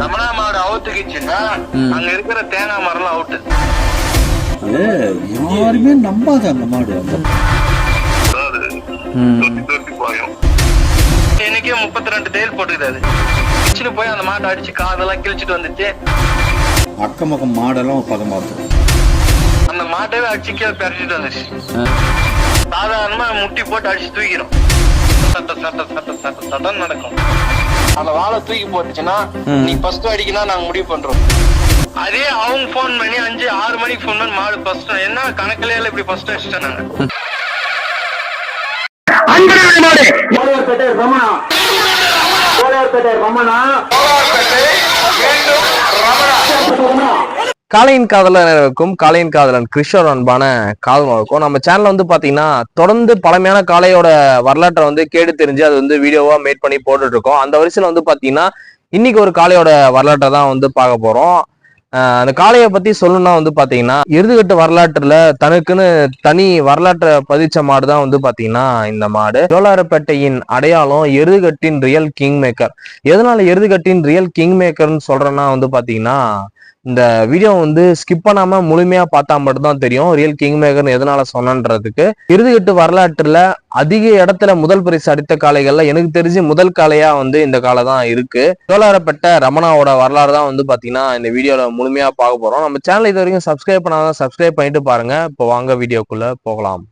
ரமணா மாடு அவுத்துக்கிச்சுன்னா. அங்க இருக்கிற தேங்காய் மரம் அவுட்டு ஏ யாருமே நம்பாத அந்த மாடு இன்னைக்கே முப்பத்தி ரெண்டு தேல் போட்டுக்கிறாரு கிழிச்சிட்டு போய் அந்த மாட்டை அடிச்சு காதெல்லாம் கிழிச்சிட்டு வந்துச்சு அக்கம் பக்கம் மாடெல்லாம் பதமாத்தும் அந்த மாட்டவே அடிச்சு கீழே பெரட்டிட்டு வந்துச்சு சாதாரணமா முட்டி போட்டு அடிச்சு தூக்கிறோம் சட்ட சட்ட சட்ட சட்ட சட்டம் நடக்கும். அந்த வாழை தூக்கி போட்டுச்சுன்னா. நீ ஃபர்ஸ்ட் அடிக்கணும் நாங்க முடிவு பண்றோம். அதே அவங்க ஃபோன் பண்ணி அஞ்சு ஆறு மணிக்கு ஃபோன் பண்ணி மாடு ஃபர்ஸ்ட் என்ன கணக்குல இப்படி ஃபர்ஸ்ட் அடிச்சிட்டேன் நாங்க. காளையின் காதலருக்கும் காளையின் காதலன் கிருஷ்ணர் அன்பான காதலருக்கும் நம்ம சேனல் வந்து பாத்தீங்கன்னா தொடர்ந்து பழமையான காளையோட வரலாற்றை வந்து கேடு தெரிஞ்சு அது வந்து வீடியோவா மேட் பண்ணி போட்டுட்டு இருக்கோம் அந்த வரிசையில வந்து பாத்தீங்கன்னா இன்னைக்கு ஒரு காளையோட வரலாற்றை தான் வந்து பார்க்க போறோம். அந்த காளையை பத்தி சொல்லணும்னா வந்து பாத்தீங்கன்னா எருதுகட்டு வரலாற்றுல தனக்குன்னு தனி வரலாற்றை பதிச்ச மாடு தான் வந்து பாத்தீங்கன்னா இந்த மாடு. ஜோலாரப்பேட்டையின் அடையாளம் எருதுகட்டின் ரியல் கிங் மேக்கர் எதனால எருதுகட்டின் ரியல் கிங் மேக்கர்னு சொல்றேன்னா வந்து பாத்தீங்கன்னா இந்த வீடியோ வந்து ஸ்கிப் பண்ணாம முழுமையா பார்த்தா மட்டும்தான் தெரியும். ரியல் கிங் மேக்கர்னு எதனால சொன்னன்றதுக்கு. இறுதிக்கட்டு வரலாற்றுல அதிக இடத்துல முதல் பரிசு அடித்த காளைகள்ல எனக்கு தெரிஞ்சு முதல் காளையா வந்து இந்த காலை தான் இருக்கு. சோழாரப்பட்ட ரமணாவோட வரலாறு தான் வந்து பாத்தீங்கன்னா இந்த வீடியோல முழுமையா பார்க்க போறோம். நம்ம சேனல் இது வரைக்கும் சப்ஸ்கிரைப் பண்ணாதான் சப்ஸ்கிரைப் பண்ணிட்டு பாருங்க. இப்போ வாங்க வீடியோக்குள்ள போகலாம்.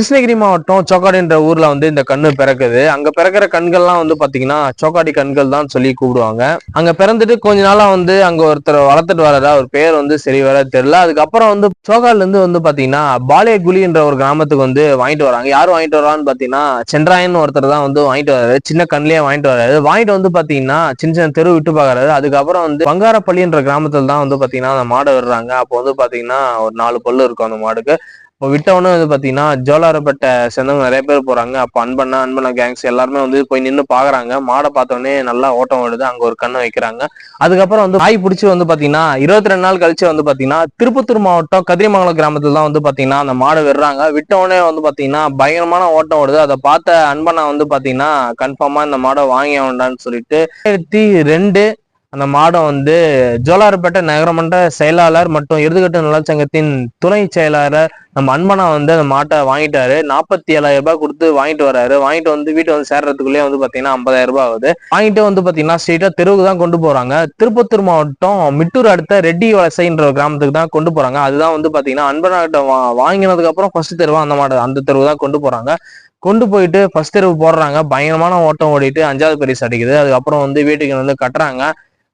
கிருஷ்ணகிரி மாவட்டம் சோக்காடின்ற ஊர்ல வந்து இந்த கண்ணு பிறக்குது. அங்க பிறக்கிற கண்கள்லாம் வந்து பாத்தீங்கன்னா சோக்காடி கண்கள் தான் சொல்லி கூப்பிடுவாங்க. அங்க பிறந்துட்டு கொஞ்ச நாளா வந்து அங்க ஒருத்தர் வளர்த்துட்டு வரதா ஒரு பேர் வந்து சரி வர தெரியல. அதுக்கப்புறம் வந்து சோகால்ல இருந்து வந்து பாத்தீங்கன்னா பாலியகுலின்ற ஒரு கிராமத்துக்கு வந்து வாங்கிட்டு வராங்க. யார் வாங்கிட்டு வரான்னு பாத்தீங்கன்னா சென்றாயன் ஒருத்தர் தான் வந்து வாங்கிட்டு வராரு சின்ன கண்ணிலேயே வாங்கிட்டு வர்றாரு. வாங்கிட்டு வந்து பாத்தீங்கன்னா சின்ன சின்ன தெரு விட்டு பாக்குறாரு. அதுக்கப்புறம் வந்து பங்காரப்பள்ளின்ற கிராமத்துல தான் வந்து பாத்தீங்கன்னா அந்த மாடை விடுறாங்க. அப்போ வந்து பாத்தீங்கன்னா ஒரு நாலு பல்லு இருக்கும் அந்த மாடுக்கு. இப்போ விட்டவொன்னே வந்து பார்த்தீங்கன்னா ஜோலாரப்பட்ட சேர்ந்தவங்க நிறைய பேர் போகிறாங்க அப்போ அன்பண்ணா அன்பண்ணா கேங்ஸ் எல்லாருமே வந்து போய் நின்று பார்க்குறாங்க மாடை பார்த்தோன்னே நல்லா ஓட்டம் ஓடுது. அங்கே ஒரு கண்ணை வைக்கிறாங்க. அதுக்கப்புறம் வந்து ஆய் பிடிச்சி வந்து பார்த்தீங்கன்னா இருபத்தி ரெண்டு நாள் கழிச்சு வந்து பார்த்தீங்கன்னா திருப்பத்தூர் மாவட்டம் கதிரிமங்கலம் கிராமத்தில் தான் வந்து பார்த்தீங்கன்னா அந்த மாடை விடுறாங்க. விட்டவொடனே வந்து பார்த்தீங்கன்னா பயங்கரமான ஓட்டம் ஓடுது. அதை பார்த்த அன்பண்ணா வந்து பார்த்தீங்கன்னா கன்ஃபார்மாக இந்த மாடை வாங்கி வேண்டான்னு சொல்லிட்டு ரெண்டாயிரத்தி ரெண்டு அந்த மாடம் வந்து ஜோலார்பேட்டை நகரமன்ற செயலாளர் மற்றும் இறுதிக்கட்ட நலச்சங்கத்தின் துணை செயலாளர் நம்ம அன்பனா வந்து அந்த மாட்டை வாங்கிட்டாரு. நாற்பத்தி ஏழாயிரம் ரூபாய் கொடுத்து வாங்கிட்டு வராரு. வாங்கிட்டு வந்து வீட்டை வந்து சேர்றதுக்குள்ளே வந்து பாத்தீங்கன்னா ஐம்பதாயிரம் ரூபாய் ஆகுது. வாங்கிட்டு வந்து பாத்தீங்கன்னா ஸ்ட்ரெயிட்டா தெருவுக்கு தான் கொண்டு போறாங்க. திருப்பத்தூர் மாவட்டம் மிட்டூர் அடுத்த ரெட்டி வலசைன்ற கிராமத்துக்கு தான் கொண்டு போறாங்க. அதுதான் வந்து பாத்தீங்கன்னா அன்பனா கிட்ட வா வாங்கினதுக்கு அப்புறம் ஃபர்ஸ்ட் தெருவா அந்த மாட்டை அந்த தெருவு தான் கொண்டு போறாங்க. கொண்டு போயிட்டு ஃபர்ஸ்ட் தெருவு போடுறாங்க. பயங்கரமான ஓட்டம் ஓடிட்டு அஞ்சாவது பரிசு அடிக்குது. அதுக்கப்புறம் வந்து வீட்டுக்கு வந்து கட்டுறாங்க.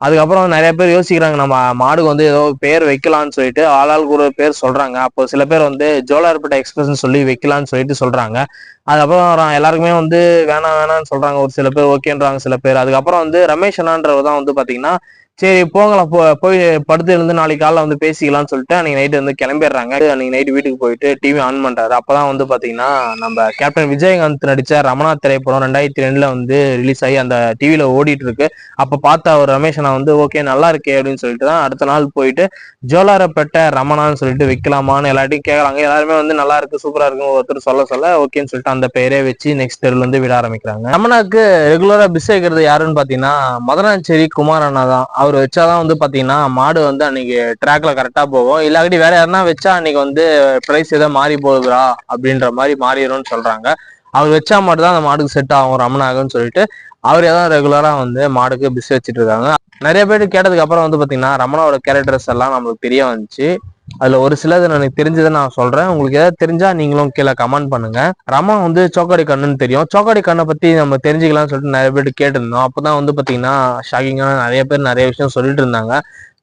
அதுக்கப்புறம் நிறைய பேர் யோசிக்கிறாங்க நம்ம மாடுக்கு வந்து ஏதோ பேர் வைக்கலாம்னு சொல்லிட்டு. ஆளாளுக்கு ஒரு பேர் சொல்றாங்க. அப்போ சில பேர் வந்து ஜோலார்பேட்டை எக்ஸ்பிரஸ்ன்னு சொல்லி வைக்கலாம்னு சொல்லிட்டு சொல்றாங்க. அதுக்கப்புறம் எல்லாருக்குமே வந்து வேணாம் வேணாம்னு சொல்றாங்க. ஒரு சில பேர் ஓகேன்றாங்க சில பேர். அதுக்கப்புறம் வந்து ரமேஷ் அண்ணான்றவர் தான் வந்து பாத்தீங்கன்னா சரி போங்கலாம் போ போய் படுத்து இருந்து நாளைக்கு காலைல வந்து பேசிக்கலாம்னு சொல்லிட்டு அன்னைக்கு நைட்டு வந்து கிளம்பிடுறாங்க. அன்னைக்கு நைட்டு வீட்டுக்கு போயிட்டு டிவி ஆன் பண்றாரு. அப்பதான் வந்து பாத்தீங்கன்னா நம்ம கேப்டன் விஜயகாந்த் நடிச்ச ரமணா திரைப்படம் ரெண்டாயிரத்தி ரெண்டுல வந்து ரிலீஸ் ஆகி அந்த டிவியில ஓடிட்டு இருக்கு அப்ப பார்த்த அவர் ரமேஷ் வந்து ஓகே நல்லா இருக்கே அப்படின்னு சொல்லிட்டு தான் அடுத்த நாள் போயிட்டு ஜோலாரப்பேட்டை ரமணான்னு சொல்லிட்டு வைக்கலாமான்னு எல்லாட்டையும் கேட்கறாங்க எல்லாருமே வந்து நல்லா இருக்கு சூப்பரா இருக்கும் ஒருத்தர் சொல்ல சொல்ல ஓகேன்னு சொல்லிட்டு அந்த பெயரே வச்சு நெக்ஸ்ட் தெருல இருந்து விட ஆரம்பிக்கிறாங்க. ரமணாக்கு ரெகுலரா பிஸ் வைக்கிறது யாருன்னு பாத்தீங்கன்னா மதனாச்சேரி குமார் அண்ணா தான். அவர் வச்சாதான் வந்து பாத்தீங்கன்னா மாடு வந்து அன்னைக்கு ட்ராக்ல கரெக்டா போகும். இல்லாட்டி வேற யாருன்னா வச்சா அன்னைக்கு வந்து பிரைஸ் ஏதோ மாறி போகுதுடா அப்படின்ற மாதிரி மாறிடும்னு சொல்றாங்க. அவர் வச்சா மட்டும் தான் அந்த மாடுக்கு செட் ஆகும் ரமணாகும்னு சொல்லிட்டு அவரே தான் ரெகுலரா வந்து மாடுக்கு பிஸ் வச்சுட்டு இருக்காங்க. நிறைய பேர் கேட்டதுக்கு அப்புறம் வந்து பாத்தீங்கன்னா ரமணாவோட கேரக்டர்ஸ் எல்லாம் நம்மளுக்கு தெரிய வந்துச்சு. அதுல ஒரு சிலது எனக்கு தெரிஞ்சதை நான் சொல்றேன். உங்களுக்கு ஏதாவது தெரிஞ்சா நீங்களும் கீழே கமெண்ட் பண்ணுங்க. ரமா வந்து சோக்காடி கண்ணுன்னு தெரியும். சோக்காடி கண்ணை பத்தி நம்ம தெரிஞ்சுக்கலாம்னு சொல்லிட்டு நிறைய பேர் கேட்டிருந்தோம். அப்பதான் வந்து பாத்தீங்கன்னா ஷாக்கிங்கான நிறைய பேர் நிறைய விஷயம் சொல்லிட்டு இருந்தாங்க.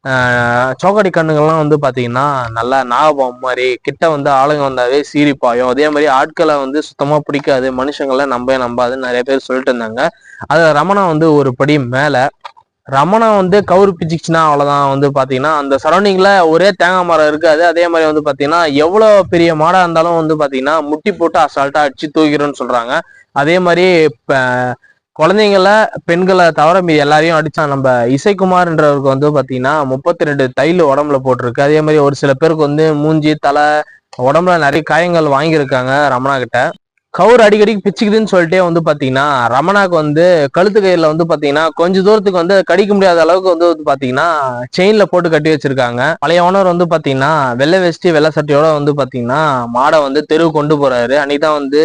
ஆஹ் சோக்காடி கண்ணுங்கள்லாம் வந்து பாத்தீங்கன்னா நல்லா நாகபாம்பு மாதிரி கிட்ட வந்து ஆளுங்க வந்தாவே சீரி பாயும் அதே மாதிரி ஆட்களை வந்து சுத்தமா பிடிக்காது. மனுஷங்களை நம்பவே நம்பாதுன்னு நிறைய பேர் சொல்லிட்டு இருந்தாங்க. அதில் ரமணா வந்து ஒரு படி மேல ரமணா வந்து கவுரு பிச்சுக்குச்சுன்னா அவ்வளோதான் வந்து பார்த்தீங்கன்னா அந்த சரௌண்டிங்கில் ஒரே தேங்காய் மரம் இருக்காது. அதே மாதிரி வந்து பார்த்தீங்கன்னா எவ்வளோ பெரிய மாடாக இருந்தாலும் வந்து பார்த்தீங்கன்னா முட்டி போட்டு அசால்ட்டாக அடிச்சு தூக்கிறோன்னு சொல்கிறாங்க அதே மாதிரி இப்போ குழந்தைங்கள பெண்களை தவிர மீதி எல்லாரையும் அடித்தான் நம்ம இசைக்குமார்ன்றவருக்கு வந்து பார்த்தீங்கன்னா முப்பத்தி ரெண்டு தைல் உடம்புல போட்டிருக்கு. அதே மாதிரி ஒரு சில பேருக்கு வந்து மூஞ்சி தலை உடம்புல நிறைய காயங்கள் வாங்கியிருக்காங்க ரமணா கிட்ட. கவுர் அடிக்கடிக்கு பிச்சுக்குதுன்னு சொல்லிட்டே வந்து பாத்தீங்கன்னா ரமணாக்கு வந்து கழுத்து கயிறுல வந்து பாத்தீங்கன்னா கொஞ்ச தூரத்துக்கு வந்து கடிக்க முடியாத அளவுக்கு வந்து வந்து பாத்தீங்கன்னா செயின்ல போட்டு கட்டி வச்சிருக்காங்க. பழைய ஓனர் வந்து பாத்தீங்கன்னா வெள்ளை வேஷ்டி வெள்ளை சட்டையோட வந்து பாத்தீங்கன்னா மாடை வந்து தெருவு கொண்டு போறாரு. அன்னைக்கு தான் வந்து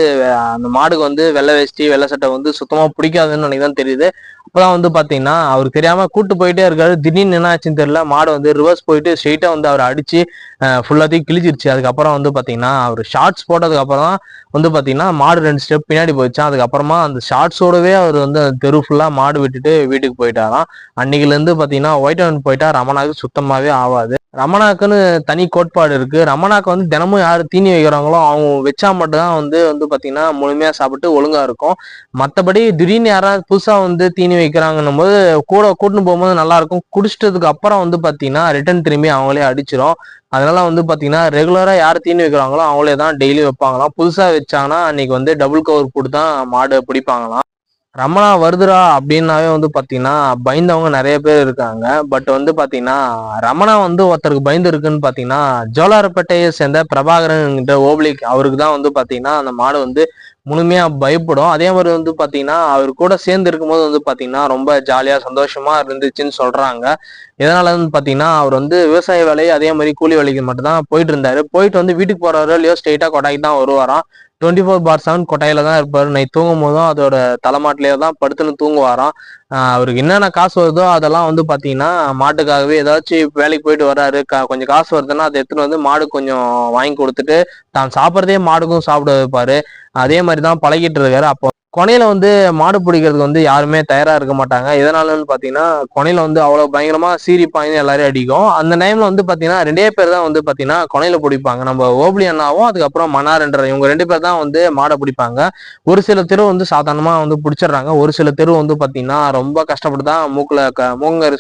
அந்த மாடுக்கு வந்து வெள்ளை வேஷ்டி வெள்ளை சட்டை வந்து சுத்தமா பிடிக்காதுன்னு அன்னைக்கு தான் தெரியுது. அப்பதான் வந்து பாத்தீங்கன்னா அவருக்கு தெரியாம கூட்டு போயிட்டே இருக்காரு. திடீர்னு என்ன ஆச்சுன்னு தெரியல மாடு வந்து ரிவர்ஸ் போயிட்டு ஸ்ட்ரெயிட்டா வந்து அவர் அடிச்சு ஃபுல்லாத்தையும் கிழிச்சிருச்சு. அதுக்கப்புறம் வந்து பாத்தீங்கன்னா அவர் ஷார்ட்ஸ் போட்டதுக்கு அப்புறம் வந்து பாத்தீங்கன்னா மாடு ரெண்டு ஸ்டெப் பின்னாடி போயிடுச்சான் அதுக்கப்புறமா அந்த ஷார்ட்ஸோடவே அவர் வந்து அந்த தெரு ஃபுல்லாக மாடு விட்டுட்டு வீட்டுக்கு போயிட்டாராம். அன்னைக்குலேருந்து பார்த்தீங்கன்னா ஒயிட் அவுன் போயிட்டா ரமணாக்கு சுத்தமாகவே ஆகாது ரமணாக்குன்னு தனி கோட்பாடு இருக்கு. ரமணாக்கு வந்து தினமும் யார் தீனி வைக்கிறாங்களோ அவங்க வச்சா மட்டும்தான் வந்து வந்து பார்த்தீங்கன்னா முழுமையாக சாப்பிட்டு ஒழுங்காக இருக்கும். மற்றபடி திடீர்னு யாராவது புதுசாக வந்து தீனி வைக்கிறாங்கன்னும் போது கூட கூட்டின்னு போகும்போது நல்லா இருக்கும். குடிச்சிட்டதுக்கு அப்புறம் வந்து பார்த்தீங்கன்னா ரிட்டர்ன் திரும்பி அவங்களே அடிச்சிடும் அதனால வந்து பார்த்தீங்கன்னா ரெகுலராக யார் தீனி வைக்கிறாங்களோ அவங்களே தான் டெய்லி வைப்பாங்களாம். புதுசாக வச்சாங்கன்னா அன்னைக்கு வந்து டபுள் கவர் போட்டு தான் மாடு பிடிப்பாங்களாம். ரமணா வருதுரா அப்படின்னாவே வந்து பார்த்தீங்கன்னா பயந்தவங்க நிறைய பேர் இருக்காங்க. பட் வந்து பார்த்தீங்கன்னா ரமணா வந்து ஒருத்தருக்கு பயந்து இருக்குன்னு பார்த்தீங்கன்னா ஜோலார்பேட்டையை சேர்ந்த பிரபாகரன் ஓப்ளிக் அவருக்கு தான் வந்து பார்த்தீங்கன்னா அந்த மாடு வந்து முழுமையா பயப்படும். அதே மாதிரி வந்து பாத்தீங்கன்னா அவர் கூட சேர்ந்து இருக்கும்போது வந்து பாத்தீங்கன்னா ரொம்ப ஜாலியா சந்தோஷமா இருந்துச்சுன்னு சொல்றாங்க. எதனால வந்து பாத்தீங்கன்னா அவர் வந்து விவசாய வேலையை அதே மாதிரி கூலி வேலைக்கு மட்டும் தான் போயிட்டு இருந்தாரு. போயிட்டு வந்து வீட்டுக்கு போறாரோ இல்லையோ ஸ்ட்ரெயிட்டா கொட்டாய்க்கு தான் வருவாராம். டுவெண்ட்டி ஃபோர் பார் செவன் கொட்டாயில தான் இருப்பாரு. நைட் தூங்கும் போதும் அதோட தலைமாட்டிலே தான் படுத்துன்னு தூங்குவாராம். அவருக்கு என்னென்ன காசு வருதோ அதெல்லாம் வந்து பார்த்தீங்கன்னா மாட்டுக்காகவே ஏதாச்சும் வேலைக்கு போயிட்டு வர்றாரு கா- கொஞ்சம் காசு வருதுன்னா அதை எடுத்துட்டு வந்து மாடு கொஞ்சம் வாங்கி கொடுத்துட்டு தான் சாப்பிட்றதே மாடுக்கும் சாப்பிட வைப்பாரு. அதே மாதிரி தான் பழகிட்டு இருக்காரு. அப்போ கொனையில வந்து மாடு பிடிக்கிறதுக்கு வந்து யாருமே தயாரா இருக்க மாட்டாங்க. எதனாலன்னு பாத்தீங்கன்னா கொனையில வந்து அவ்வளவு பயங்கரமா சீரி பாய்ந்து எல்லாரையும் அடிக்கும். அந்த டைம்ல வந்து பாத்தீங்கன்னா ரெண்டே பேர் தான் வந்து பாத்தீங்கன்னா கொனையில பிடிப்பாங்க. நம்ம ஓப்ளி அண்ணாவும் அதுக்கப்புறம் மனார்ன்ற இவங்க ரெண்டு பேர் தான் வந்து மாடை பிடிப்பாங்க. ஒரு சில தெரு வந்து சாதாரணமா வந்து பிடிச்சிடுறாங்க. ஒரு சில தெரு வந்து பாத்தீங்கன்னா ரொம்ப கஷ்டப்பட்டு தான் மூக்குல க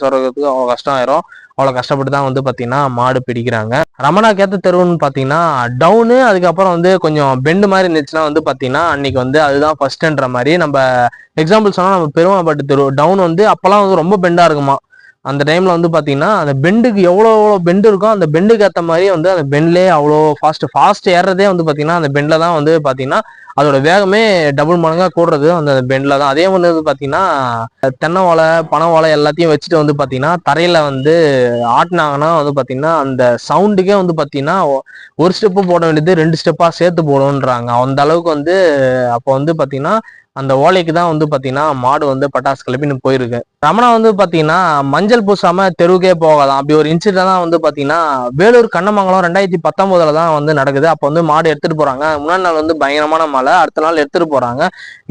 சொல்றதுக்கு கஷ்டம் ஆயிரும். அவ்வளோ கஷ்டப்பட்டு தான் வந்து பார்த்தீங்கன்னா மாடு பிடிக்கிறாங்க. ரமணாக்கு ஏத்த தெருவுன்னு பார்த்தீங்கன்னா டவுனு அதுக்கப்புறம் வந்து கொஞ்சம் பெண்டு மாதிரி இருந்துச்சுன்னா வந்து பார்த்தீங்கன்னா அன்னைக்கு வந்து அதுதான் ஃபர்ஸ்ட்ன்ற மாதிரி நம்ம எக்ஸாம்பிள் சொன்னால் நம்ம பெருமாப்பட்டு தெரு டவுன் வந்து அப்போலாம் வந்து ரொம்ப பெண்டாக இருக்குமா. அந்த டைம்ல வந்து பாத்தீங்கன்னா அந்த பெண்டுக்கு எவ்வளோ எவ்வளோ பெண்டு இருக்கோ அந்த பெண்டுக்கு ஏற்ற மாதிரி வந்து அந்த பெண்ட்லேயே அவ்வளோ ஃபாஸ்ட் ஃபாஸ்ட் ஏறுறதே வந்து பாத்தீங்கன்னா அந்த பெண்டில் தான் வந்து பாத்தீங்கன்னா அதோட வேகமே டபுள் மடங்காக கூடுறது அந்த பெண்டில் தான். அதே ஒன்று வந்து பார்த்தீங்கன்னா தென்னை ஓலை பனை ஓலை எல்லாத்தையும் வச்சுட்டு வந்து பார்த்தீங்கன்னா தரையில வந்து ஆட்டினாங்கன்னா வந்து பார்த்தீங்கன்னா அந்த சவுண்டுக்கே வந்து பார்த்தீங்கன்னா ஒரு ஸ்டெப்பு போட வேண்டியது ரெண்டு ஸ்டெப்பாக சேர்த்து போடணுன்றாங்க அந்த அளவுக்கு வந்து அப்போ வந்து பார்த்தீங்கன்னா அந்த ஓலைக்கு தான் வந்து பார்த்தீங்கன்னா மாடு வந்து பட்டாசு கிளப்பின்னு போயிருக்கு. ரமணா வந்து பார்த்தீங்கன்னா மஞ்சள் பூசாம தெருவுக்கே போகலாம். அப்படி ஒரு இன்சிடென்ட் தான் வந்து பார்த்தீங்கன்னா வேலூர் கண்ணமங்கலம் ரெண்டாயிரத்தி பத்தொன்பதுல தான் வந்து நடக்குது. அப்போ வந்து மாடு எடுத்துட்டு போறாங்க. முன்னாடி நாள் வந்து பயங்கரமான மழை. அடுத்த நாள் எடுத்துட்டு போறாங்க.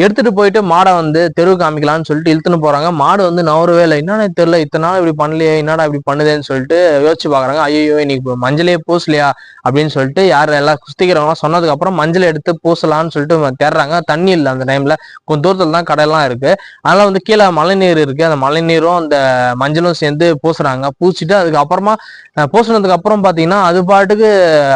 எடுத்துட்டு போயிட்டு மாடை வந்து தெரு காமிக்கலாம்னு சொல்லிட்டு இழுத்துன்னு போறாங்க. மாடு வந்து நவரவே இல்லை. என்னன்னு தெரியல? இத்தனை நாள் இப்படி பண்ணலையே. என்னடா இப்படி பண்ணுதேன்னு சொல்லிட்டு யோசிச்சு பாக்குறாங்க. ஐயோ இன்னைக்கு மஞ்சளே பூசலையா அப்படின்னு சொல்லிட்டு யார் எல்லாம் குஸ்திக்கிறவங்களாம் சொன்னதுக்கு அப்புறம் மஞ்சள் எடுத்து பூசலாம்னு சொல்லிட்டு தேடுறாங்க. தண்ணி இல்லை அந்த டைம்ல கொஞ்சம் தூரத்துல தான் கடையெல்லாம் இருக்கு. அதனால வந்து கீழே மழைநீர் இருக்கு. அந்த மழைநீரும் அந்த மஞ்சளும் சேர்ந்து பூசுறாங்க. பூசிட்டு அதுக்கப்புறமா பூசினதுக்கு பூசுனதுக்கு அப்புறம் பாத்தீங்கன்னா அது பாட்டுக்கு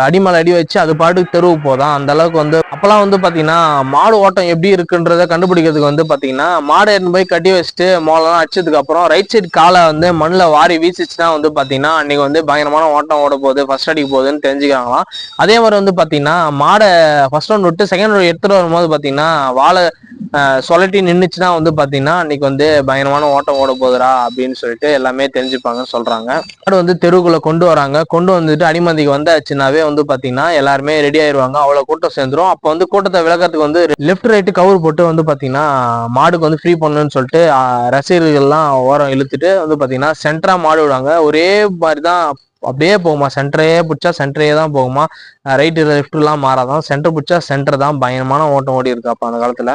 அடிமலை அடி வச்சு அது பாட்டுக்கு தெருவு போதான் அந்த அளவுக்கு வந்து அப்பெல்லாம் வந்து பாத்தீங்கன்னா மாடு ஓட்டம் எப்படி இருக்குன்றத கண்டுபிடிக்கிறதுக்கு வந்து பாத்தீங்கன்னா மாடை எடுத்து போய் கட்டி வச்சுட்டு மோளெல்லாம் அடிச்சதுக்கு அப்புறம் ரைட் சைடு காலை வந்து மண்ணில் வாரி வீசிச்சுன்னா வந்து பாத்தீங்கன்னா அன்னைக்கு வந்து பயங்கரமான ஓட்டம் ஓட போகுது ஃபர்ஸ்ட் அடிக்க போகுதுன்னு தெரிஞ்சுக்கிறாங்களாம். அதே மாதிரி வந்து பாத்தீங்கன்னா மாடை ஃபர்ஸ்ட் ரவுண்ட் விட்டு செகண்ட் ரவுண்ட் எடுத்துகிட்டு வரும்போது பாத்தீங்கன்னா வாழை சொலட்டி நின்றுச்சுன்னா வந்து பார்த்தீங்கன்னா அன்னைக்கு வந்து பயங்கரமான ஓட்டம் ஓட போகுதுடா அப்படின்னு சொல்லிட்டு எல்லாமே தெரிஞ்சுப்பாங்கன்னு சொல்கிறாங்க மாடு வந்து தெருவுக்குள்ளே கொண்டு வராங்க? கொண்டு வந்துட்டு அடிமந்திக்கு வந்தாச்சுனாவே வந்து பார்த்தீங்கன்னா எல்லாருமே ரெடி ஆயிடுவாங்க அவ்வளோ கூட்டம் சேர்ந்துரும். அப்போ வந்து கூட்டத்தை விளக்கறதுக்கு வந்து லெஃப்ட் ரைட்டு கவர் போட்டு வந்து பார்த்தீங்கன்னா மாடுக்கு வந்து ஃப்ரீ பண்ணணும்னு சொல்லிட்டு ரசிகர்கள்லாம் ஓரம் இழுத்துட்டு வந்து பார்த்தீங்கன்னா சென்டராக மாடு விடுவாங்க. ஒரே மாதிரி தான் அப்படியே போகுமா? சென்டரையே பிடிச்சா சென்டரையே தான் போகுமா? ரைட்டு லெஃப்ட்லாம் மாறாதான். சென்டர் பிடிச்சா சென்டர் தான். பயங்கரமான ஓட்டம் ஓடி இருக்கு அப்போ அந்த காலத்தில்.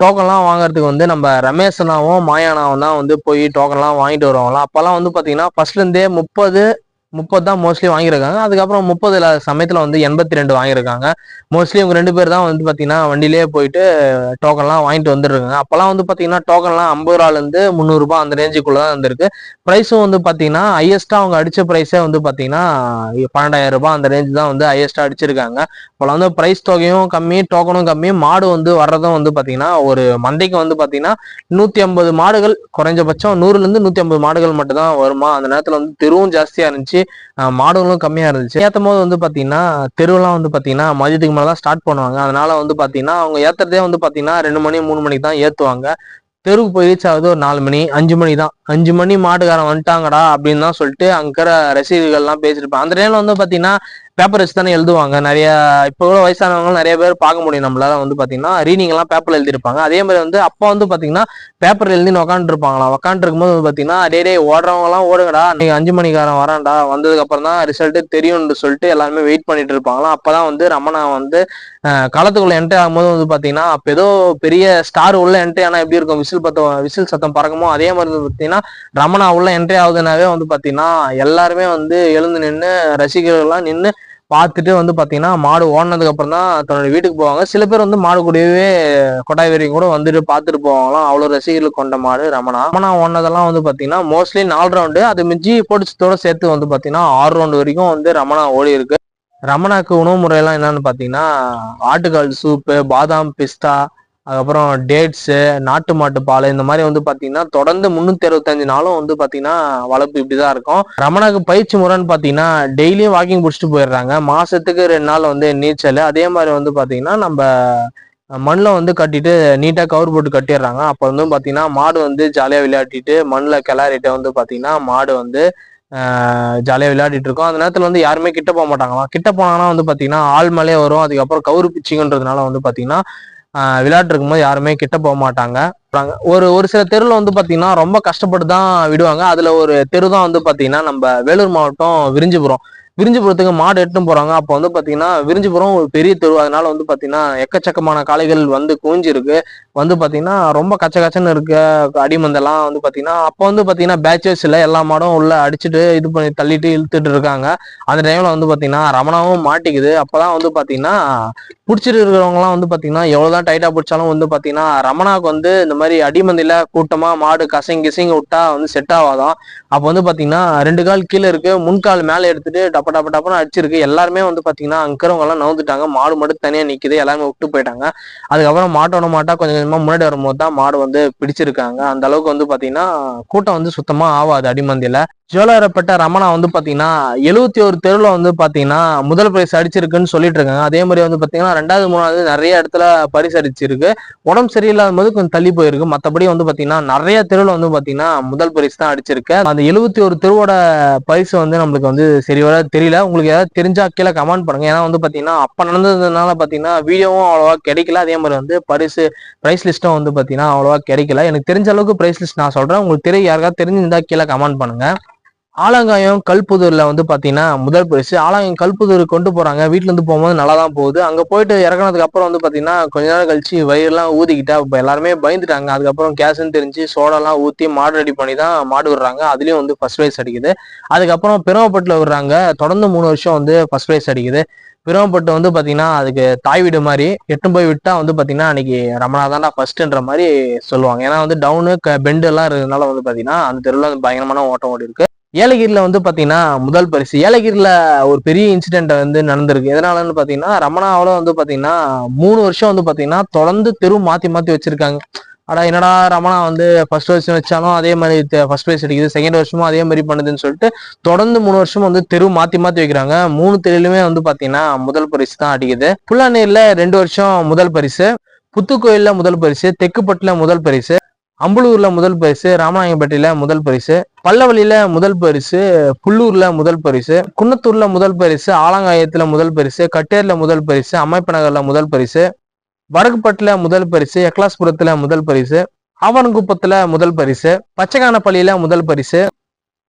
டோக்கன்லாம் வாங்குறதுக்கு வந்து நம்ம ரமேஷனாவும் மாயானாவும் தான் வந்து போய் டோக்கன்லாம் வாங்கிட்டு வருவாங்களாம். அப்போல்லாம் வந்து பார்த்தீங்கன்னா ஃபர்ஸ்ட்ல இருந்தே முப்பது முப்பது தான் மோஸ்ட்லி வாங்கியிருக்காங்க. அதுக்கப்புறம் முப்பது சமயத்தில் வந்து எண்பத்தி ரெண்டு வாங்கியிருக்காங்க. மோஸ்ட்லி இவங்க ரெண்டு பேர் தான் வந்து பார்த்தீங்கன்னா வண்டியிலேயே போயிட்டு டோக்கன்லாம் வாங்கிட்டு வந்துருக்காங்க. அப்போல்லாம் வந்து பார்த்தீங்கன்னா டோக்கன்லாம் ஐம்பது ரூபாலேருந்து முந்நூறுரூபா அந்த ரேஞ்சுக்குள்ளே தான் இருந்திருக்கு. ப்ரைஸும் வந்து பார்த்தீங்கன்னா ஹையஸ்ட்டாக அவங்க அடித்த ப்ரைஸே வந்து பார்த்தீங்கன்னா பன்னெண்டாயிரம் ரூபாய் அந்த ரேஞ்சு தான் வந்து ஹையஸ்ட்டாக அடிச்சிருக்காங்க. அப்போலாம் வந்து ப்ரைஸ் தொகையும் கம்மி டோக்கனும் கம்மி மாடு வந்து வர்றதும் வந்து பார்த்தீங்கன்னா ஒரு மந்தைக்கு வந்து பார்த்தீங்கன்னா நூற்றி ஐம்பது மாடுகள் குறைஞ்சபட்சம் நூறுலேருந்து நூற்றி ஐம்பது மாடுகள் மட்டும் தான் வருமா? அந்த நேரத்தில் வந்து தெருவும் ஜாஸ்தியாக இருந்துச்சு. மாடுகளும் கம்மியா இருந்துச்சு. ஏத்தும் போது வந்து பாத்தீங்கன்னா தெருவெல்லாம் வந்து பாத்தீங்கன்னா மதியத்துக்கு மேலே தான் ஸ்டார்ட் பண்ணுவாங்க. அதனால வந்து பாத்தீங்கன்னா அவங்க ஏத்துறதே வந்து பாத்தீங்கன்னா ரெண்டு மணி மூணு மணிக்கு தான் ஏத்துவாங்க. தெருவுக்கு போய் ரீச் ஆகுது ஒரு நாலு மணி அஞ்சு மணி தான். அஞ்சு மணி மாட்டுக்காரன் வந்துட்டாங்கடா அப்படின்னு தான் சொல்லிட்டு அங்க இருக்கிற ரசிகர்கள்லாம் பேசியிருப்பாங்க அந்த டைம்ல வந்து பாத்தீங்கன்னா பேப்பர் வச்சு தானே எழுதுவாங்க. நிறைய இப்போ கூட வயசானவங்க நிறைய பேர் பார்க்க முடியும். நம்மளால வந்து பார்த்தீங்கன்னா ரீனிங்லாம் எல்லாம் பேப்பர்ல எழுதிருப்பாங்க அதே மாதிரி வந்து அப்போ வந்து பார்த்தீங்கன்னா பேப்பர் எழுதி உட்காந்துட்டு இருப்பாங்களாம் போது வந்து பார்த்தீங்கன்னா டே டே ஓடுறவங்க எல்லாம் ஓடுங்கடா. நீங்க அஞ்சு மணிக்காரன் வரான்டா. வந்ததுக்கு அப்புறம் தான் ரிசல்ட் தெரியும்னு சொல்லிட்டு எல்லாருமே வெயிட் பண்ணிட்டு இருப்பாங்களாம். அப்பதான் வந்து ரமணா வந்து அஹ், களத்துக்குள்ள என்ட்ரி ஆகும்போது வந்து பாத்தீங்கன்னா அப்ப ஏதோ பெரிய ஸ்டார் உள்ள என்ட்ரி ஆனா எப்படி இருக்கும்? விசில் பத்தம் விசில் சத்தம் பறக்குமோ? அதே மாதிரி வந்து பாத்தீங்கன்னா ரமணா உள்ள என்ட்ரி ஆகுதுனாவே வந்து பாத்தீங்கன்னா எல்லாருமே வந்து எழுந்து நின்று ரசிகர்கள்லாம் நின்று பார்த்துட்டு வந்து பார்த்தீங்கன்னா மாடு ஓடினதுக்கு அப்புறம் தான் தன்னோட வீட்டுக்கு போவாங்க. சில பேர் வந்து மாடு கூடவே கொட்டாய் வரைக்கும் கூட வந்துட்டு பார்த்துட்டு போவாங்களாம். அவ்வளோ ரசிகர்கள் கொண்ட மாடு ரமணா. ரமணா ஓடினதெல்லாம் வந்து பார்த்தீங்கன்னா மோஸ்ட்லி நாலு ரவுண்டு அது மிஞ்சி பொடிச்சத்தோட சேர்த்து வந்து பார்த்தீங்கன்னா ஆறு ரவுண்டு வரைக்கும் வந்து ரமணா ஓடி இருக்கு. ரமணாக்கு உணவு முறையெல்லாம் என்னன்னு பார்த்தீங்கன்னா ஆட்டுக்கால் சூப்பு பாதாம் பிஸ்தா அதுக்கப்புறம் டேட்ஸு நாட்டு மாட்டு பால் இந்த மாதிரி வந்து பார்த்தீங்கன்னா தொடர்ந்து முந்நூற்றி அறுபத்தஞ்சு நாளும் வந்து பார்த்தீங்கன்னா வளர்ப்பு இப்படி தான் இருக்கும். ரமணாக்கு பயிற்சி முறைன்னு பார்த்தீங்கன்னா டெய்லியும் வாக்கிங் பிடிச்சிட்டு போயிடுறாங்க. மாதத்துக்கு ரெண்டு நாள் வந்து நீச்சல் அதே மாதிரி வந்து பார்த்தீங்கன்னா நம்ம மண்ணில் வந்து கட்டிட்டு நீட்டாக கவர் போட்டு கட்டிடுறாங்க. அப்போ வந்து பார்த்தீங்கன்னா மாடு வந்து ஜாலியாக விளையாடிட்டு மண்ணில் கிளறிட்டு வந்து பார்த்தீங்கன்னா மாடு வந்து ஜாலியாக விளையாடிட்டு இருக்கோம். அந்த நேரத்தில் வந்து யாருமே கிட்ட போக மாட்டாங்களாம். கிட்ட போனாங்கன்னா வந்து பார்த்தீங்கன்னா ஆள் மலையே வரும். அதுக்கப்புறம் கவுரு பிச்சிங்கன்றதுனால வந்து பார்த்தீங்கன்னா விளையாட்டு இருக்கும்போது யாருமே கிட்ட போக மாட்டாங்க. ஒரு ஒரு சில தெருவில் வந்து பார்த்தீங்கன்னா ரொம்ப கஷ்டப்பட்டு தான் விடுவாங்க. அதில் ஒரு தெரு தான் வந்து பார்த்தீங்கன்னா நம்ம வேலூர் மாவட்டம் விரிஞ்சிபுரம். விரிஞ்சிபுரத்துக்கு மாடு எடுத்துன்னு போறாங்க அப்போ வந்து பாத்தீங்கன்னா விரிஞ்சிபுரம் ஒரு பெரிய தெரு அதனால வந்து பாத்தீங்கன்னா எக்கச்சக்கமான காளைகள் வந்து குவிஞ்சிருக்கு வந்து பாத்தீங்கன்னா ரொம்ப கச்ச கச்சன்னு இருக்க அடிமந்தெல்லாம் வந்து பாத்தீங்கன்னா அப்போ வந்து பாத்தீங்கன்னா பேச்சஸ் எல்லா மாடும் உள்ள அடிச்சுட்டு இது பண்ணி தள்ளிட்டு இழுத்துட்டு இருக்காங்க அந்த டைம்ல வந்து பாத்தீங்கன்னா ரமணாவும் மாட்டிக்குது அப்பதான் வந்து பாத்தீங்கன்னா பிடிச்சிட்டு இருக்கிறவங்கலாம் வந்து பாத்தீங்கன்னா எவ்வளவுதான் டைட்டா பிடிச்சாலும் வந்து பாத்தீங்கன்னா ரமணாவுக்கு வந்து இந்த மாதிரி அடிமந்தில கூட்டமா மாடு கசங்கி கிசங்கி விட்டா வந்து செட் ஆகாதான் அப்போ வந்து பாத்தீங்கன்னா ரெண்டு கால் கீழே இருக்கு முன்கால் மேலே எடுத்துட்டு டப்ப டப்ப டப்பன்னு அடிச்சிருக்கு. எல்லாருமே வந்து பாத்தீங்கன்னா அங்கிறவங்க எல்லாம் நவுந்துட்டாங்க. மாடு மட்டும் தனியா நிக்குது. எல்லாருமே விட்டு போயிட்டாங்க. அதுக்கப்புறம் மாட்டோட மாட்டா கொஞ்சம் கொஞ்சமா முன்னாடி வரும்போது தான் மாடு வந்து பிடிச்சிருக்காங்க. அந்த அளவுக்கு வந்து பாத்தீங்கன்னா கூட்டம் வந்து சுத்தமா ஆகாது அடிமந்தில ஜோலாரப்பட்ட ரமணா வந்து பார்த்தீங்கன்னா எழுவத்தி ஒரு தெருவில் வந்து பார்த்தீங்கன்னா முதல் பிரைஸ் அடிச்சிருக்குன்னு சொல்லிட்டு இருக்காங்க. அதே மாதிரி வந்து பார்த்தீங்கன்னா ரெண்டாவது மூணாவது நிறைய இடத்துல பரிசு அடிச்சிருக்கு உடம்பு சரியில்லாத போது கொஞ்சம் தள்ளி போயிருக்கு. மற்றபடி வந்து பார்த்தீங்கன்னா நிறைய தெருவில் வந்து பார்த்தீங்கன்னா முதல் பரிசு தான் அடிச்சிருக்கு. அந்த எழுவத்தி ஒரு தெருவோட பரிசு வந்து நம்மளுக்கு வந்து சரி வர தெரியல. உங்களுக்கு ஏதாவது தெரிஞ்சா கீழே கமெண்ட் பண்ணுங்க. ஏன்னா வந்து பார்த்தீங்கன்னா அப்போ நடந்ததுனால பார்த்தீங்கன்னா வீடியோவும் அவ்வளோவா கிடைக்கல. அதே மாதிரி வந்து பரிசு பிரைஸ் லிஸ்ட்டும் வந்து பார்த்தீங்கன்னா அவ்வளோவா கிடைக்கல. எனக்கு தெரிஞ்ச அளவுக்கு பிரைஸ் லிஸ்ட் நான் சொல்கிறேன் உங்களுக்கு தெரிய யாருக்காவது தெரிஞ்சிருந்தா கீழே கமெண்ட் பண்ணுங்க. ஆலங்காயம் கல்புதூர்ல வந்து பாத்தீங்கன்னா முதல் பரிசு. ஆலங்காயம் கல்புதூர் கொண்டு போறாங்க. வீட்டுல இருந்து போகும்போது நல்லா தான் போகுது. அங்க போயிட்டு இறக்குனதுக்கு அப்புறம் வந்து பாத்தீங்கன்னா கொஞ்ச நேரம் கழிச்சு வயிறுலாம் ஊதிக்கிட்டா இப்ப எல்லாருமே பயந்துட்டாங்க. அதுக்கப்புறம் கேஸ்ன்னு தெரிஞ்சு சோடாலாம் ஊத்தி மாடு ரெடி பண்ணி தான் மாடு விடுறாங்க. அதுலயும் வந்து ஃபர்ஸ்ட் பிரைஸ் அடிக்குது. அதுக்கப்புறம் பெருமப்பட்டுல விடுறாங்க. தொடர்ந்து மூணு வருஷம் வந்து ஃபர்ஸ்ட் ப்ரைஸ் அடிக்குது. பெருமப்பட்டு வந்து பாத்தீங்கன்னா அதுக்கு தாய் வீடு மாதிரி எட்டு போய் விட்டா வந்து பாத்தீங்கன்னா அன்னைக்கு ரமணா தான்டா ஃபர்ஸ்ட்ன்ற மாதிரி சொல்லுவாங்க. ஏன்னா வந்து டவுனு பெண்டு எல்லாம் இருக்கிறதுனால வந்து பாத்தீங்கன்னா அந்த தெருவில் வந்து பயங்கரமான ஓட்டம் ஓடி இருக்கு ஏலகிரியில் வந்து பார்த்தீங்கன்னா முதல் பரிசு. ஏலகிரியில் ஒரு பெரிய இன்சிடென்ட் வந்து நடந்திருக்கு. எதனாலன்னு பார்த்தீங்கன்னா ரமணாவில் வந்து பார்த்தீங்கன்னா மூணு வருஷம் வந்து பார்த்தீங்கன்னா தொடர்ந்து தெரு மாற்றி மாற்றி வச்சிருக்காங்க. ஆனால் என்னடா ரமணா வந்து ஃபர்ஸ்ட் வருஷம் வச்சாலும் அதே மாதிரி ஃபர்ஸ்ட் ப்ரைஸ் அடிக்குது செகண்ட் வருஷமும் அதே மாதிரி பண்ணுதுன்னு சொல்லிட்டு தொடர்ந்து மூணு வருஷம் வந்து தெரு மாற்றி மாற்றி வைக்கிறாங்க. மூணு தெருலுமே வந்து பார்த்தீங்கன்னா முதல் பரிசு தான் அடிக்குது. புல்லாநீர்ல ரெண்டு வருஷம் முதல் பரிசு புத்துக்கோயிலில் முதல் பரிசு தெக்குப்பட்டில் முதல் பரிசு. அம்பலூர்ல முதல் பரிசு ராமநாயகப்பட்டியில முதல் பரிசு பல்லவழியில முதல் பரிசு புல்லூர்ல முதல் பரிசு குன்னத்தூர்ல முதல் பரிசு ஆலங்காயத்துல முதல் பரிசு கட்டேர்ல முதல் பரிசு அமைப்பநகர்ல முதல் பரிசு வடக்குப்பட்டுல முதல் பரிசு எக்லாஸ்புரத்துல முதல் பரிசு ஆவணங்குப்பத்துல முதல் பரிசு பச்சைக்கானப்பள்ளியில முதல் பரிசு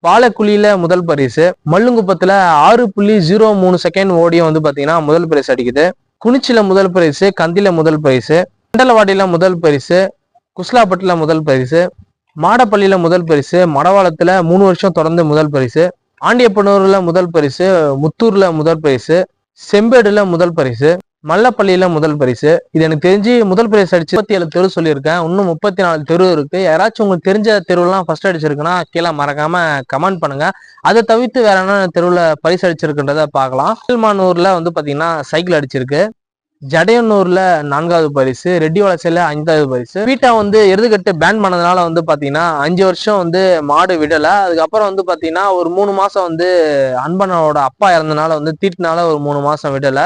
வாழைக்குழியில முதல் பரிசு மல்லுங்குப்பத்துல ஆறு புள்ளி ஜீரோ மூணு செகண்ட் ஓடியும் வந்து பாத்தீங்கன்னா முதல் பரிசு அடிக்குது குனிச்சில முதல் பரிசு கந்தில முதல் பரிசு கண்டலவாடியில முதல் பரிசு குஸ்லாப்பட்டில் முதல் பரிசு மாடப்பள்ளியில் முதல் பரிசு மடவாளத்தில் மூணு வருஷம் தொடர்ந்து முதல் பரிசு ஆண்டியப்பனூரில் முதல் பரிசு முத்தூரில் முதல் பரிசு செம்பேடில் முதல் பரிசு மல்லப்பள்ளியில் முதல் பரிசு. இது எனக்கு தெரிஞ்சு முதல் பரிசு அடிச்சு முப்பத்தி ஏழு தெரு சொல்லியிருக்கேன். இன்னும் முப்பத்தி நாலு தெரு இருக்கு. யாராச்சும் உங்களுக்கு தெரிஞ்ச தெருவெல்லாம் ஃபர்ஸ்ட் அடிச்சிருக்குன்னா கீழே மறக்காம கமெண்ட் பண்ணுங்க. அதை தவிர்த்து வேற என்ன தெருவில் பரிசு அடிச்சிருக்குன்றத பார்க்கலாம். சில்மானூர்ல வந்து பார்த்தீங்கன்னா சைக்கிள் அடிச்சிருக்கு. ஜடையனூர்ல நான்காவது பரிசு ரெட்டி வளர்ச்சியில ஐந்தாவது பரிசு. பீட்டா வந்து எருதுகட்டு பேன் பண்ணதுனால வந்து பாத்தீங்கன்னா அஞ்சு வருஷம் வந்து மாடு விடல. அதுக்கப்புறம் வந்து பாத்தீங்கன்னா ஒரு மூணு மாசம் வந்து அன்பனோட அப்பா இறந்தனால வந்து தீட்டுனால ஒரு மூணு மாசம் விடல.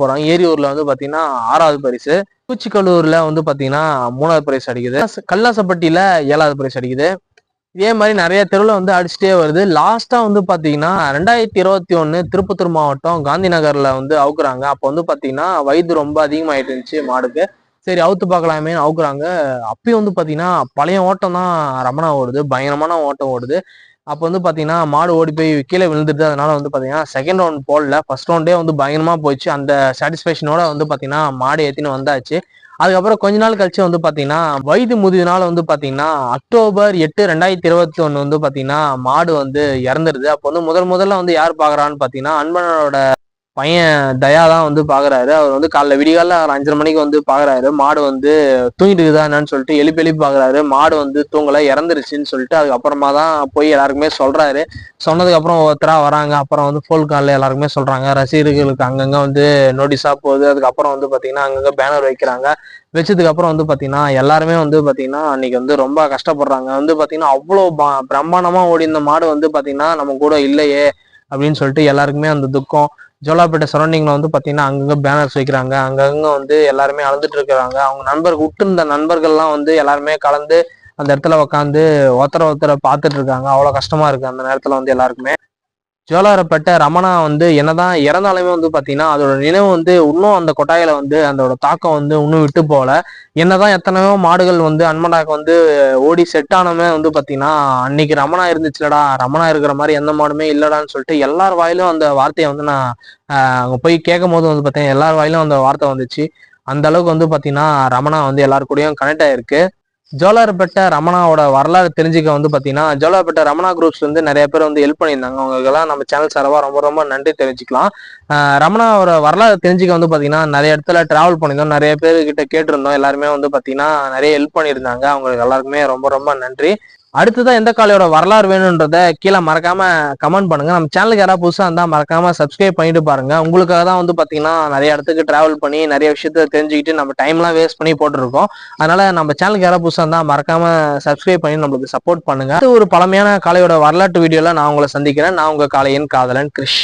போறாங்க ஏரியூர்ல வந்து பாத்தீங்கன்னா ஆறாவது பரிசு. பூச்சிக்கல்லூர்ல வந்து பாத்தீங்கன்னா மூணாவது பரிசு அடிக்குது. கல்லாசப்பட்டியில ஏழாவது பரிசு அடிக்குது. இதே மாதிரி நிறைய தெருவில் வந்து அடிச்சுட்டே வருது. லாஸ்ட்டாக வந்து பார்த்தீங்கன்னா ரெண்டாயிரத்தி இருபத்தி ஒன்று திருப்பத்தூர் மாவட்டம் காந்தி நகரில் வந்து அவுக்குறாங்க. அப்போ வந்து பார்த்தீங்கன்னா வயது ரொம்ப அதிகமாகிட்டு இருந்துச்சு மாடுக்கு. சரி அவுத்து பார்க்கலாமே அவுக்குறாங்க. அப்பயும் வந்து பார்த்தீங்கன்னா பழைய ஓட்டம் தான் ரமணா ஓடுது. பயங்கரமான ஓட்டம் ஓடுது. அப்போ வந்து பார்த்தீங்கன்னா மாடு ஓடி போய் கீழே விழுந்துட்டு அதனால வந்து பார்த்தீங்கன்னா செகண்ட் ரவுண்ட் போடல. ஃபர்ஸ்ட் ரவுண்டே வந்து பயங்கரமாக போயிடுச்சு அந்த சாட்டிஸ்ஃபேக்ஷனோட வந்து பார்த்தீங்கன்னா மாடு ஏற்றின்னு வந்தாச்சு. அதுக்கப்புறம் கொஞ்ச நாள் கழிச்சு வந்து பாத்தீங்கன்னா வயது முதியனால வந்து பாத்தீங்கன்னா அக்டோபர் எட்டு ரெண்டாயிரத்தி இருபத்தி ஒண்ணு வந்து பாத்தீங்கன்னா மாடு வந்து இறந்துருது. அப்போ வந்து முதல் முதல்ல வந்து யார் பாக்குறான்னு பாத்தீங்கன்னா அன்பனோட பையன் தயா தான் வந்து பாக்குறாரு. அவர் வந்து காலைல விடிகால அஞ்சரை மணிக்கு வந்து பாக்குறாரு. மாடு வந்து தூங்கிட்டு இருக்குதா என்னன்னு சொல்லிட்டு எழுப்பி எழுப்பி பாக்குறாரு. மாடு வந்து தூங்கல இறந்துருச்சுன்னு சொல்லிட்டு அதுக்கப்புறமா தான் போய் எல்லாருக்குமே சொல்றாரு. சொன்னதுக்கு அப்புறம் ஒருத்தரா வராங்க. அப்புறம் வந்து போல் காலில் எல்லாருக்குமே சொல்றாங்க. ரசிகர்களுக்கு அங்கங்க வந்து நோட்டீஸா போகுது. அதுக்கப்புறம் வந்து பாத்தீங்கன்னா அங்கங்க பேனர் வைக்கிறாங்க. வச்சதுக்கு அப்புறம் வந்து பாத்தீங்கன்னா எல்லாருமே வந்து பாத்தீங்கன்னா அன்னைக்கு வந்து ரொம்ப கஷ்டப்படுறாங்க. வந்து பாத்தீங்கன்னா அவ்வளோ ப- பிரம்மாண்டமா ஓடி இந்த மாடு வந்து பாத்தீங்கன்னா நம்ம கூட இல்லையே அப்படின்னு சொல்லிட்டு எல்லாருக்குமே அந்த துக்கம். ஜோலாப்பேட்டை சரௌண்டிங்ல வந்து பாத்தீங்கன்னா அங்கங்க பேனர்ஸ் வைக்கிறாங்க. அங்கங்க வந்து எல்லாருமே அழுதுட்டு இருக்கிறாங்க. அவங்க நண்பர் விட்டுருந்த நண்பர்கள்லாம் வந்து எல்லாருமே கலந்து அந்த இடத்துல உட்காந்து ஒருத்தர ஒருத்தர பார்த்துட்டு இருக்காங்க. அவ்வளவு கஷ்டமா இருக்கு அந்த நேரத்துல வந்து எல்லாருக்குமே. ஜோலாரப்பேட்டை ரமணா வந்து என்னதான் இறந்தாலுமே வந்து பார்த்தீங்கன்னா அதோட நினைவு வந்து இன்னும் அந்த கொட்டாயில வந்து அதோட தாக்கம் வந்து இன்னும் விட்டு போகல. என்னதான் எத்தனையோ மாடுகள் வந்து அன்மடாக்கு வந்து ஓடி செட் ஆனமே வந்து பார்த்தீங்கன்னா அன்னைக்கு ரமணா இருந்துச்சுலடா ரமணா இருக்கிற மாதிரி எந்த மாடுமே இல்லடான்னு சொல்லிட்டு எல்லார் வாயிலும் அந்த வார்த்தையை வந்து நான் அங்கே போய் கேட்கும் போது வந்து பார்த்தீங்கன்னா எல்லார் வாயிலும் அந்த வார்த்தை வந்துச்சு. அந்த அளவுக்கு வந்து பார்த்தீங்கன்னா ரமணா வந்து எல்லார் கூடயும் கனெக்ட் ஆயிருக்கு. ஜோலார்பேட்டை ரமணாவோட வரலாறு தெரிஞ்சுக்க வந்து பார்த்தீங்கன்னா ஜோலார்பேட்டை ரமணா குரூப்ஸ்ல இருந்து நிறைய பேர் வந்து ஹெல்ப் பண்ணியிருந்தாங்க. அவங்களுக்கெல்லாம் நம்ம சேனல் சார்பாக ரொம்ப ரொம்ப நன்றி தெரிஞ்சுக்கலாம் ரமணாவோட வரலாறு தெரிஞ்சுக்க வந்து பார்த்தீங்கன்னா நிறைய இடத்துல டிராவல் பண்ணியிருந்தோம். நிறைய பேர் கிட்ட கேட்டிருந்தோம். எல்லாருமே வந்து பார்த்தீங்கன்னா நிறைய ஹெல்ப் பண்ணியிருந்தாங்க. அவங்களுக்கு எல்லாருக்குமே ரொம்ப ரொம்ப நன்றி. அடுத்ததான் எந்த காலையோட வரலாறு வேணுன்றத கீழே மறக்காம கமெண்ட் பண்ணுங்க. நம்ம சேனலுக்கு யாராவது புதுசாக இருந்தால் மறக்காம சப்ஸ்கிரைப் பண்ணிட்டு பாருங்க. உங்களுக்காக தான் வந்து பார்த்தீங்கன்னா நிறைய இடத்துக்கு டிராவல் பண்ணி நிறைய விஷயத்த தெரிஞ்சுக்கிட்டு நம்ம டைம்லாம் வேஸ்ட் பண்ணி போட்டுருக்கோம். அதனால நம்ம சேனலுக்கு யாராவது புதுசாக இருந்தால் மறக்காம சப்ஸ்கிரைப் பண்ணி நம்மளுக்கு சப்போர்ட் பண்ணுங்க. அது ஒரு பழமையான காலையோட வரலாற்று வீடியோல நான் உங்களை சந்திக்கிறேன். நான் உங்க காலையின் காதலன் கிரிஷ்.